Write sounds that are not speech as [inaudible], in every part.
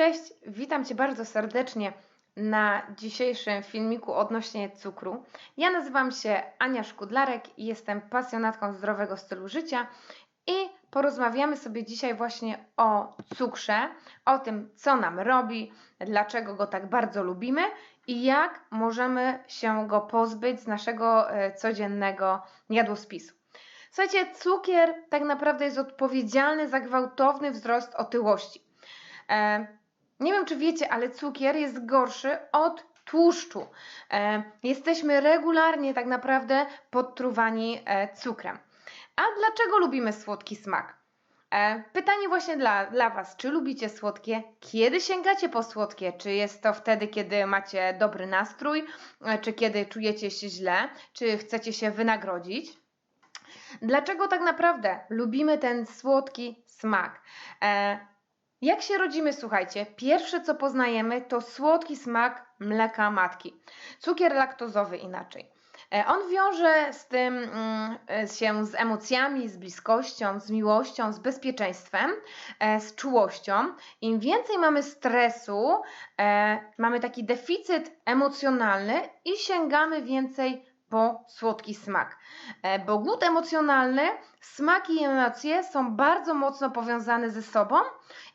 Cześć, witam Cię bardzo serdecznie na dzisiejszym filmiku odnośnie cukru. Ja nazywam się Ania Szkudlarek i jestem pasjonatką zdrowego stylu życia i porozmawiamy sobie dzisiaj właśnie o cukrze, o tym, co nam robi, dlaczego go tak bardzo lubimy i jak możemy się go pozbyć z naszego e, codziennego jadłospisu. Słuchajcie, cukier tak naprawdę jest odpowiedzialny za gwałtowny wzrost otyłości. Nie wiem, czy wiecie, ale cukier jest gorszy od tłuszczu. E, jesteśmy regularnie tak naprawdę podtruwani e, cukrem. A dlaczego lubimy słodki smak? E, Pytanie właśnie dla, dla Was. Czy lubicie słodkie? Kiedy sięgacie po słodkie? Czy jest to wtedy, kiedy macie dobry nastrój? E, Czy kiedy czujecie się źle? Czy chcecie się wynagrodzić? Dlaczego tak naprawdę lubimy ten słodki smak? E, jak się rodzimy, słuchajcie, pierwsze co poznajemy to słodki smak mleka matki. Cukier laktozowy inaczej. E, On wiąże z tym mm, e, się z emocjami, z bliskością, z miłością, z bezpieczeństwem, e, z czułością. Im więcej mamy stresu, mamy taki deficyt emocjonalny i sięgamy więcej po słodki smak. E, Bo głód emocjonalny, smak i emocje są bardzo mocno powiązane ze sobą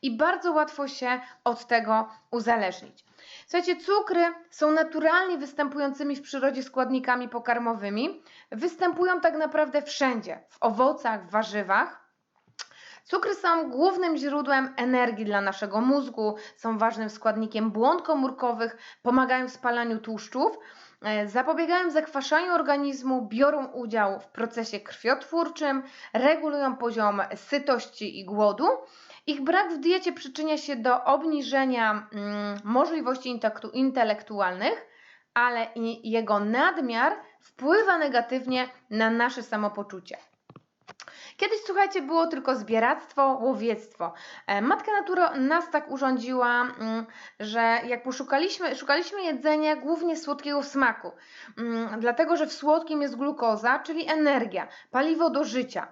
i bardzo łatwo się od tego uzależnić. Słuchajcie, cukry są naturalnie występującymi w przyrodzie składnikami pokarmowymi. Występują tak naprawdę wszędzie w owocach, w warzywach. Cukry są głównym źródłem energii dla naszego mózgu, są ważnym składnikiem błon komórkowych, pomagają w spalaniu tłuszczów, zapobiegają zakwaszaniu organizmu, biorą udział w procesie krwiotwórczym, regulują poziom sytości i głodu. Ich brak w diecie przyczynia się do obniżenia mm, możliwości intelektu- intelektualnych, ale i jego nadmiar wpływa negatywnie na nasze samopoczucie. Kiedyś, słuchajcie, było tylko zbieractwo, łowiectwo. E, Matka Natura nas tak urządziła, mm, że jak poszukaliśmy, szukaliśmy jedzenia głównie słodkiego smaku, Mm, dlatego że w słodkim jest glukoza, czyli energia, paliwo do życia.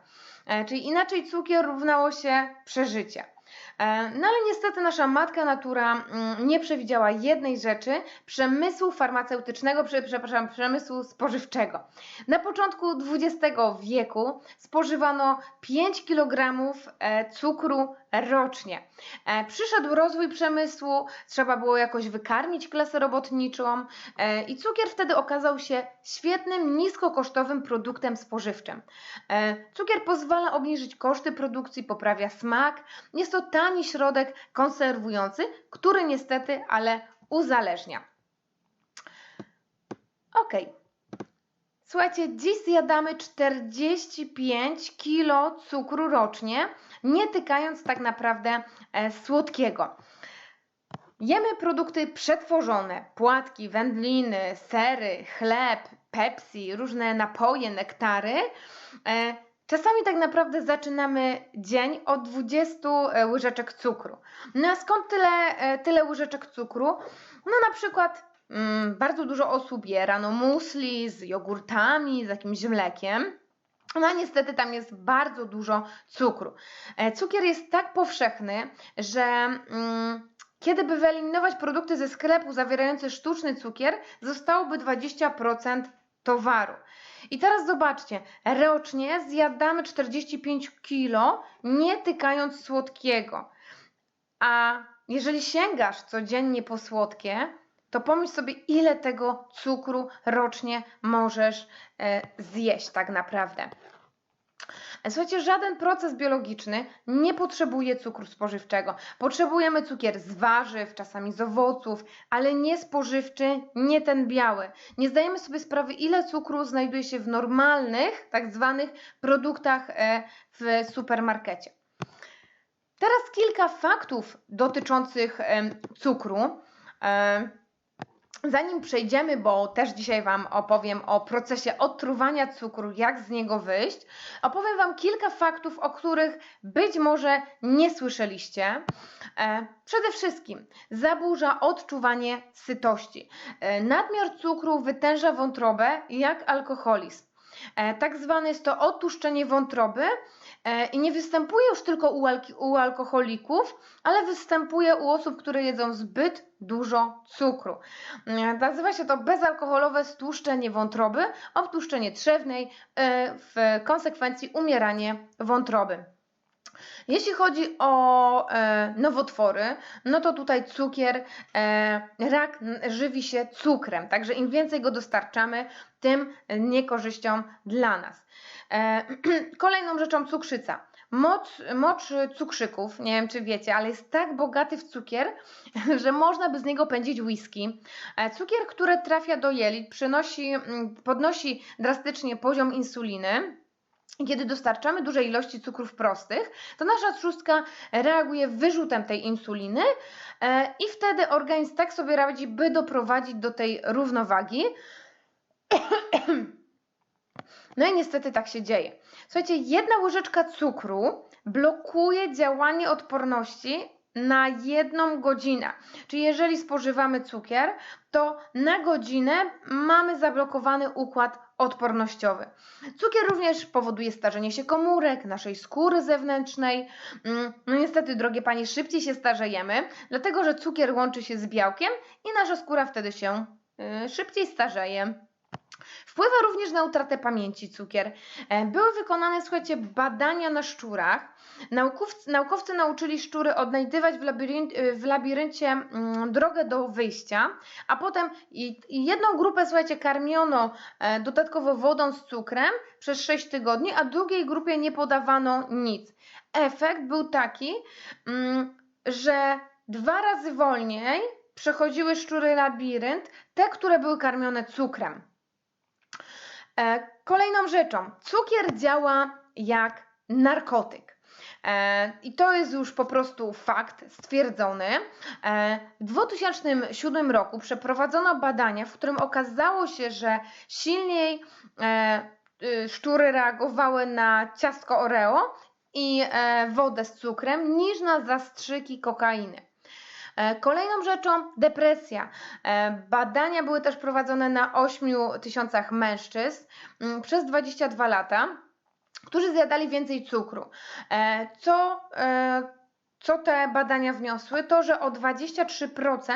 E, Czyli inaczej cukier równało się przeżycie. E, No ale niestety nasza matka natura mm, nie przewidziała jednej rzeczy przemysłu farmaceutycznego, prze- przepraszam, przemysłu spożywczego. Na początku XX wieku spożywano 5 kg e, cukru rocznie. E, Przyszedł rozwój przemysłu, trzeba było jakoś wykarmić klasę robotniczą i cukier wtedy okazał się świetnym, niskokosztowym produktem spożywczym. Cukier pozwala obniżyć koszty produkcji, poprawia smak. Jest to tani środek konserwujący, który niestety, ale uzależnia. Ok. Słuchajcie, dziś zjadamy 45 kg cukru rocznie, nie tykając tak naprawdę e, słodkiego. Jemy produkty przetworzone, płatki, wędliny, sery, chleb, Pepsi, różne napoje, nektary. E, Czasami tak naprawdę zaczynamy dzień od 20 łyżeczek cukru. No a skąd tyle, e, tyle łyżeczek cukru? No na przykład mm, bardzo dużo osób je rano musli z jogurtami, z jakimś mlekiem. No a niestety tam jest bardzo dużo cukru. E, Cukier jest tak powszechny, że mm, kiedy by wyeliminować produkty ze sklepu zawierające sztuczny cukier, zostałoby 20% towaru. I teraz zobaczcie, rocznie zjadamy 45 kilo, nie tykając słodkiego. A jeżeli sięgasz codziennie po słodkie, to pomyśl sobie, ile tego cukru rocznie możesz e, zjeść tak naprawdę. E, Słuchajcie, żaden proces biologiczny nie potrzebuje cukru spożywczego. Potrzebujemy cukier z warzyw, czasami z owoców, ale nie spożywczy, nie ten biały. Nie zdajemy sobie sprawy, ile cukru znajduje się w normalnych, tak zwanych produktach e, w supermarkecie. Teraz kilka faktów dotyczących cukru. Zanim przejdziemy, bo też dzisiaj Wam opowiem o procesie odtruwania cukru, jak z niego wyjść, opowiem Wam kilka faktów, o których być może nie słyszeliście. E, Przede wszystkim zaburza odczuwanie sytości. E, Nadmiar cukru wytęża wątrobę jak alkoholizm. E, Tak zwane jest to odtłuszczenie wątroby I nie występuje już tylko u, alki- u alkoholików, ale występuje u osób, które jedzą zbyt dużo cukru. E, Nazywa się to bezalkoholowe stłuszczenie wątroby, obtłuszczenie trzewnej, e, w konsekwencji umieranie wątroby. Jeśli chodzi o e, nowotwory, no to tutaj cukier, e, rak żywi się cukrem, także im więcej go dostarczamy, tym niekorzyścią dla nas. E, [clears throat] kolejną rzeczą cukrzyca. Mocz, mocz cukrzyków, nie wiem czy wiecie, ale jest tak bogaty w cukier, [laughs] że można by z niego pędzić whisky. E, Cukier, który trafia do jelit, przynosi, mm, podnosi drastycznie poziom insuliny. Kiedy dostarczamy duże ilości cukrów prostych, to nasza trzustka reaguje wyrzutem tej insuliny e, i wtedy organizm tak sobie radzi, by doprowadzić do tej równowagi. [clears throat] No i niestety tak się dzieje. Słuchajcie, jedna łyżeczka cukru blokuje działanie odporności na jedną godzinę. Czyli jeżeli spożywamy cukier, to na godzinę mamy zablokowany układ odpornościowy. Cukier również powoduje starzenie się komórek, naszej skóry zewnętrznej. Mm, No niestety, drogie panie, szybciej się starzejemy, dlatego że cukier łączy się z białkiem i nasza skóra wtedy się y, szybciej starzeje. Wpływa również na utratę pamięci cukier. E, Były wykonane, słuchajcie, badania na szczurach. Naukowcy, naukowcy nauczyli szczury odnajdywać w, labirynt, y, w labiryncie mm, drogę do wyjścia, a potem jedną grupę, słuchajcie, karmiono e, dodatkowo wodą z cukrem przez 6 tygodni, a drugiej grupie nie podawano nic. Efekt był taki, mm, że dwa razy wolniej przechodziły szczury labirynt, te, które były karmione cukrem. E, Kolejną rzeczą, cukier działa jak narkotyk. E, I to jest już po prostu fakt stwierdzony. E, W 2007 roku przeprowadzono badania, w którym okazało się, że silniej y, szczury reagowały na ciastko Oreo i wodę z cukrem niż na zastrzyki kokainy. E, Kolejną rzeczą depresja. E, Badania były też prowadzone na 8 tysiącach mężczyzn mm, przez 22 lata, którzy zjadali więcej cukru. E, Co, co te badania wniosły? To, że o 23%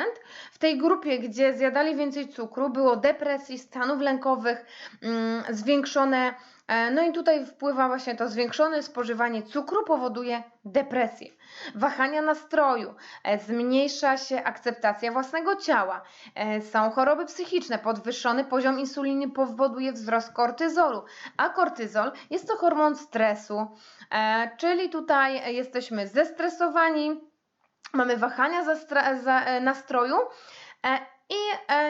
w tej grupie, gdzie zjadali więcej cukru, było depresji, stanów lękowych, mm, zwiększone. E, No i tutaj wpływa właśnie to zwiększone spożywanie cukru powoduje depresję. Wahania nastroju, e, zmniejsza się akceptacja własnego ciała, e, są choroby psychiczne, podwyższony poziom insuliny powoduje wzrost kortyzolu, a kortyzol jest to hormon stresu, czyli tutaj jesteśmy zestresowani, mamy wahania za, nastroju i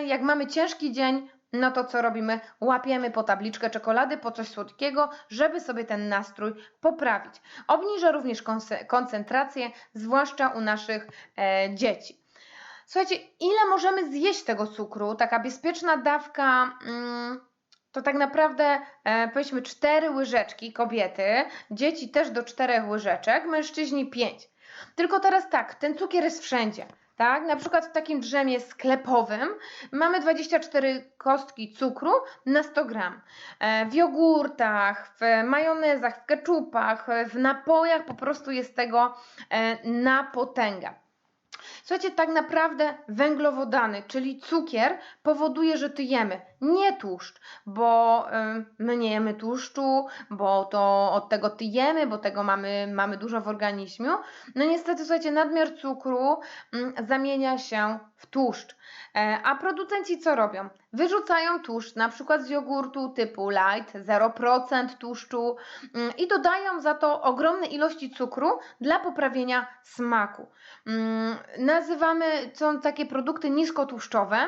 jak mamy ciężki dzień, no to co robimy? Łapiemy po tabliczkę czekolady, po coś słodkiego, żeby sobie ten nastrój poprawić. Obniża również koncentrację, zwłaszcza u naszych e, dzieci. Słuchajcie, ile możemy zjeść tego cukru? Taka bezpieczna dawka mm, to tak naprawdę e, powiedzmy 4 łyżeczki kobiety, dzieci też do 4 łyżeczek, mężczyźni 5. Tylko teraz tak, ten cukier jest wszędzie. Tak? Na przykład w takim drzemie sklepowym mamy 24 kostki cukru na 100 gram. E, W jogurtach, w majonezach, w keczupach, w napojach po prostu jest tego e, na potęgę. Słuchajcie, tak naprawdę węglowodany, czyli cukier, powoduje, że tyjemy, nie tłuszcz, bo ym, my nie jemy tłuszczu, bo to od tego tyjemy, bo tego mamy, mamy dużo w organizmie. No niestety, słuchajcie, nadmiar cukru ym, zamienia się w tłuszcz. E, A producenci co robią? Wyrzucają tłuszcz, na przykład z jogurtu typu light, 0% tłuszczu ym, i dodają za to ogromne ilości cukru dla poprawienia smaku. Mm, Nazywamy, są takie produkty niskotłuszczowe.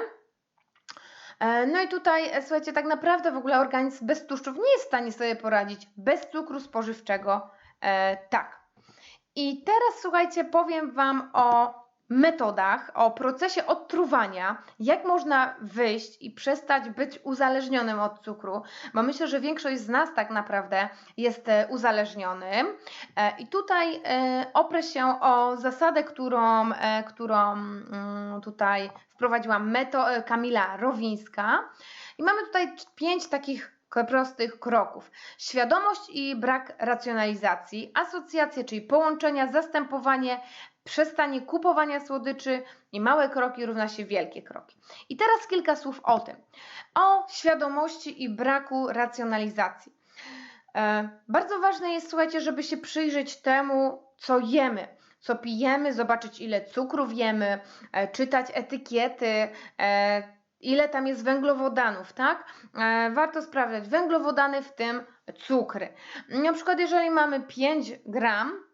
E, No i tutaj, e, słuchajcie, tak naprawdę w ogóle organizm bez tłuszczów nie jest w stanie sobie poradzić bez cukru spożywczego. E, tak. I teraz słuchajcie, powiem Wam o metodach, o procesie odtruwania, jak można wyjść i przestać być uzależnionym od cukru, bo myślę, że większość z nas tak naprawdę jest e, uzależnionym. E, I tutaj e, oprę się o zasadę, którą, którą mm, tutaj wprowadziła meto, Kamila Rowińska. I mamy tutaj pięć takich prostych kroków. Świadomość i brak racjonalizacji, asocjacje, czyli połączenia, zastępowanie, przestanie kupowania słodyczy i małe kroki równa się wielkie kroki. I teraz kilka słów o tym. O świadomości i braku racjonalizacji. E, Bardzo ważne jest, słuchajcie, żeby się przyjrzeć temu, co jemy, co pijemy, zobaczyć ile cukrów jemy, e, czytać etykiety, e, ile tam jest węglowodanów, tak? Warto sprawdzać węglowodany, w tym cukry. Na przykład, jeżeli mamy 5 gram,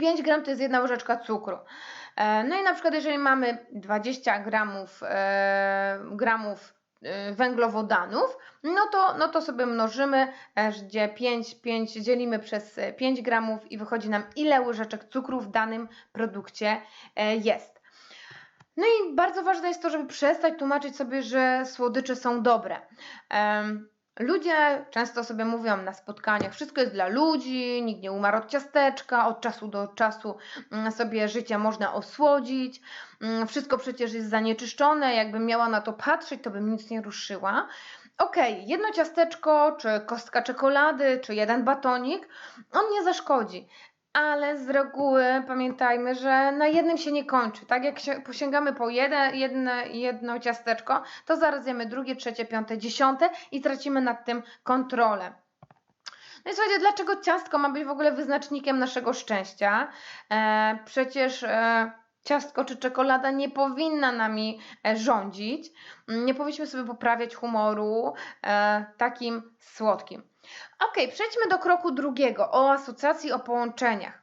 5 gram to jest jedna łyżeczka cukru. E, No i na przykład, jeżeli mamy 20 gramów, e, gramów e, węglowodanów, no to, no to sobie mnożymy, gdzie 5, 5 dzielimy przez e, 5 gramów i wychodzi nam ile łyżeczek cukru w danym produkcie jest. No i bardzo ważne jest to, żeby przestać tłumaczyć sobie, że słodycze są dobre. Ludzie często sobie mówią na spotkaniach, wszystko jest dla ludzi, nikt nie umarł od ciasteczka, od czasu do czasu mm, sobie życie można osłodzić, mm, wszystko przecież jest zanieczyszczone, jakbym miała na to patrzeć, to bym nic nie ruszyła. Okej, jedno ciasteczko, czy kostka czekolady, czy jeden batonik, on nie zaszkodzi. Ale z reguły pamiętajmy, że na jednym się nie kończy. Tak jak się posięgamy po jedne, jedne, jedno ciasteczko, to zaraz jemy drugie, trzecie, piąte, dziesiąte i tracimy nad tym kontrolę. No i słuchajcie, dlaczego ciastko ma być w ogóle wyznacznikiem naszego szczęścia? E, przecież e, ciastko czy czekolada nie powinna nami e, rządzić. Nie powinniśmy sobie poprawiać humoru e, takim słodkim. Ok, przejdźmy do kroku drugiego, o asocjacji, o połączeniach.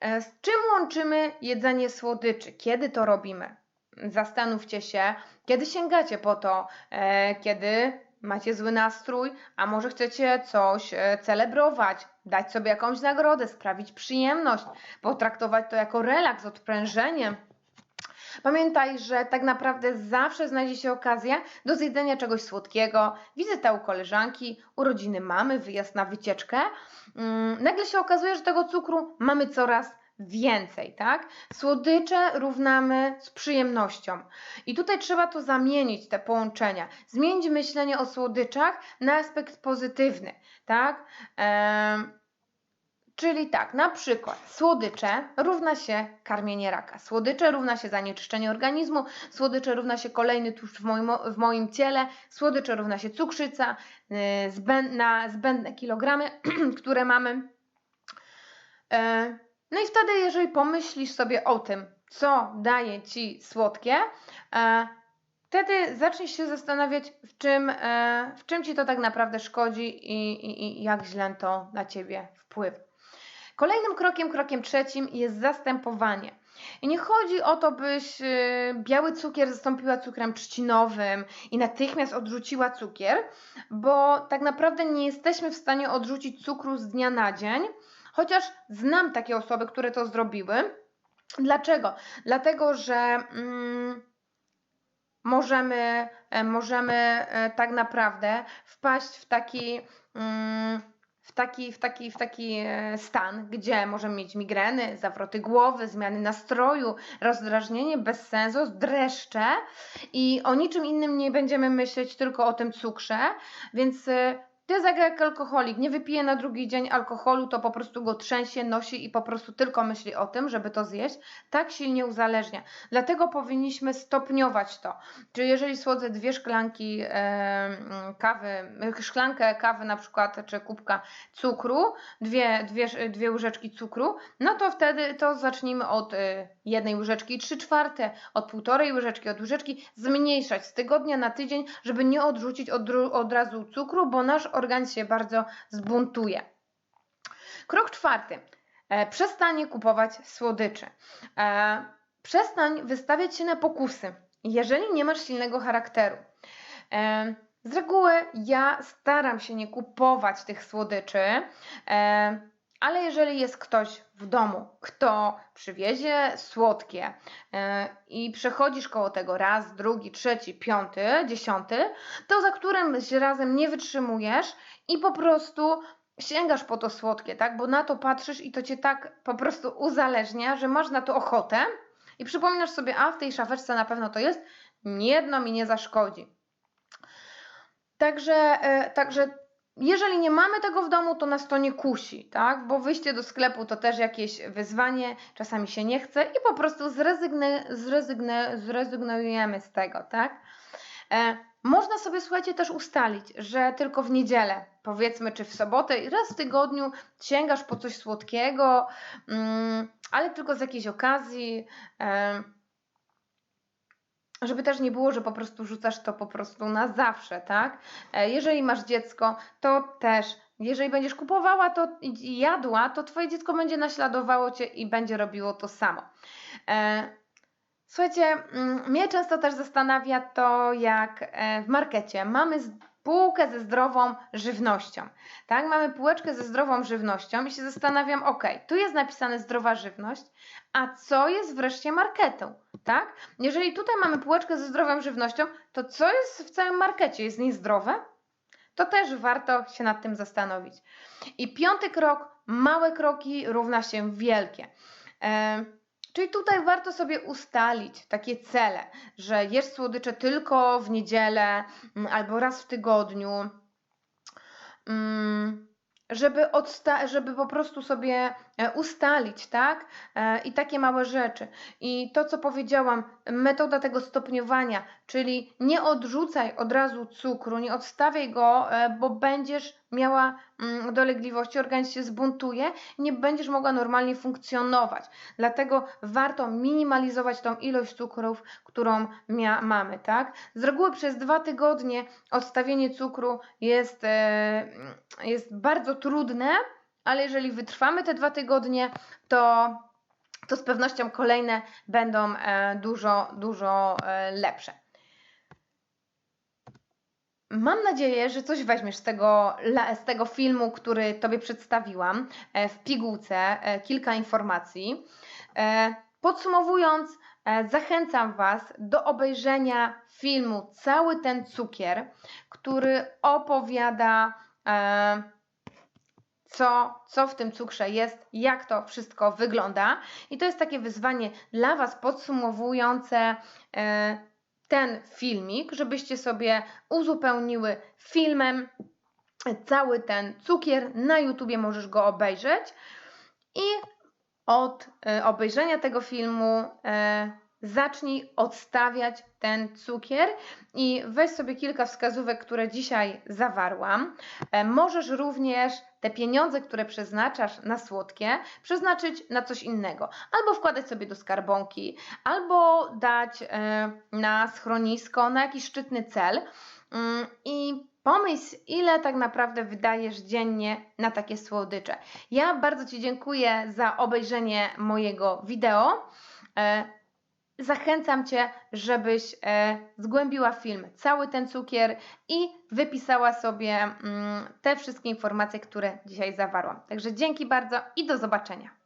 E, Z czym łączymy jedzenie słodyczy? Kiedy to robimy? Zastanówcie się, kiedy sięgacie po to, e, kiedy macie zły nastrój, a może chcecie coś e, celebrować, dać sobie jakąś nagrodę, sprawić przyjemność, potraktować to jako relaks, odprężenie. Pamiętaj, że tak naprawdę zawsze znajdzie się okazja do zjedzenia czegoś słodkiego, wizyta u koleżanki, urodziny mamy, wyjazd na wycieczkę. Mm, Nagle się okazuje, że tego cukru mamy coraz więcej, tak? Słodycze równamy z przyjemnością. I tutaj trzeba to zamienić, te połączenia. Zmienić myślenie o słodyczach na aspekt pozytywny, tak? Czyli tak, na przykład słodycze równa się karmienie raka, słodycze równa się zanieczyszczenie organizmu, słodycze równa się kolejny tłuszcz w moim, w moim ciele, słodycze równa się cukrzyca, yy, zbędne kilogramy, [clears throat] które mamy. E, No i wtedy, jeżeli pomyślisz sobie o tym, co daje ci słodkie, e, wtedy zaczniesz się zastanawiać, w czym, e, w czym ci to tak naprawdę szkodzi i, i, i jak źle to na ciebie wpływa. Kolejnym krokiem, krokiem trzecim jest zastępowanie. I nie chodzi o to, byś y, biały cukier zastąpiła cukrem trzcinowym i natychmiast odrzuciła cukier, bo tak naprawdę nie jesteśmy w stanie odrzucić cukru z dnia na dzień, chociaż znam takie osoby, które to zrobiły. Dlaczego? Dlatego, że mm, możemy, e, możemy e, tak naprawdę wpaść w taki. Mm, w taki, w taki, w taki e, stan, gdzie możemy mieć migreny, zawroty głowy, zmiany nastroju, rozdrażnienie bez sensu, dreszcze i o niczym innym nie będziemy myśleć, tylko o tym cukrze, więc e, to jest tak jak alkoholik, nie wypije na drugi dzień alkoholu, to po prostu go trzęsie, nosi i po prostu tylko myśli o tym, żeby to zjeść, tak silnie uzależnia. Dlatego powinniśmy stopniować to. Czyli jeżeli słodzę dwie szklanki e, kawy, szklankę kawy na przykład, czy kubka cukru, dwie, dwie, dwie łyżeczki cukru, no to wtedy to zacznijmy od e, jednej łyżeczki trzy czwarte, od półtorej łyżeczki, od łyżeczki, zmniejszać z tygodnia na tydzień, żeby nie odrzucić od, od razu cukru, bo nasz organizm się bardzo zbuntuje. Krok czwarty. E, przestanie kupować słodycze. E, przestań wystawiać się na pokusy, jeżeli nie masz silnego charakteru. E, z reguły ja staram się nie kupować tych słodyczy, ale jeżeli jest ktoś w domu, kto przywiezie słodkie e, i przechodzisz koło tego raz, drugi, trzeci, piąty, dziesiąty, to za którymś razem nie wytrzymujesz i po prostu sięgasz po to słodkie, tak? Bo na to patrzysz i to cię tak po prostu uzależnia, że masz na to ochotę i przypominasz sobie, a w tej szafeczce na pewno to jest, jedno mi nie zaszkodzi. Także, e, także jeżeli nie mamy tego w domu, to nas to nie kusi, tak? Bo wyjście do sklepu to też jakieś wyzwanie, czasami się nie chce i po prostu zrezygny, zrezygny, zrezygnujemy z tego, tak? E, można sobie, słuchajcie, też ustalić, że tylko w niedzielę, powiedzmy, czy w sobotę, raz w tygodniu sięgasz po coś słodkiego, mm, ale tylko z jakiejś okazji. E, żeby też nie było, że po prostu rzucasz to po prostu na zawsze, tak? E, Jeżeli masz dziecko, to też, jeżeli będziesz kupowała to i jadła, to twoje dziecko będzie naśladowało cię i będzie robiło to samo. E, Słuchajcie, mm, mnie często też zastanawia to, jak e, w markecie mamy półkę ze zdrową żywnością. Tak, mamy półeczkę ze zdrową żywnością i się zastanawiam, ok, tu jest napisane zdrowa żywność, a co jest wreszcie marketą? Tak? Jeżeli tutaj mamy półeczkę ze zdrową żywnością, to co jest w całym markecie? Jest niezdrowe? To też warto się nad tym zastanowić. I piąty krok, małe kroki równa się wielkie. E, Czyli tutaj warto sobie ustalić takie cele, że jesz słodycze tylko w niedzielę mm, albo raz w tygodniu, mm, żeby, odsta- żeby po prostu sobie ustalić, tak? E, I takie małe rzeczy. I to, co powiedziałam, metoda tego stopniowania, czyli nie odrzucaj od razu cukru, nie odstawiaj go, e, bo będziesz miała mm, dolegliwości, organizm się zbuntuje, nie będziesz mogła normalnie funkcjonować. Dlatego warto minimalizować tą ilość cukrów, którą mamy, tak? Z reguły przez dwa tygodnie odstawienie cukru jest, e, jest bardzo trudne, ale jeżeli wytrwamy te dwa tygodnie, to, to z pewnością kolejne będą e, dużo, dużo e, lepsze. Mam nadzieję, że coś weźmiesz z tego, z tego filmu, który Tobie przedstawiłam e, w pigułce, kilka informacji. Podsumowując, zachęcam Was do obejrzenia filmu Cały ten cukier, który opowiada, co, co w tym cukrze jest, jak to wszystko wygląda. I to jest takie wyzwanie dla Was podsumowujące e, ten filmik, żebyście sobie uzupełniły filmem cały ten cukier. Na YouTubie możesz go obejrzeć i od e, obejrzenia tego filmu e, zacznij odstawiać ten cukier i weź sobie kilka wskazówek, które dzisiaj zawarłam. E, Możesz również te pieniądze, które przeznaczasz na słodkie, przeznaczyć na coś innego. Albo wkładać sobie do skarbonki, albo dać e, na schronisko, na jakiś szczytny cel. Mm, I pomyśl, ile tak naprawdę wydajesz dziennie na takie słodycze. Ja bardzo Ci dziękuję za obejrzenie mojego wideo. Zachęcam Cię, żebyś e, zgłębiła film, cały ten cukier i wypisała sobie mm, te wszystkie informacje, które dzisiaj zawarłam. Także dzięki bardzo i do zobaczenia.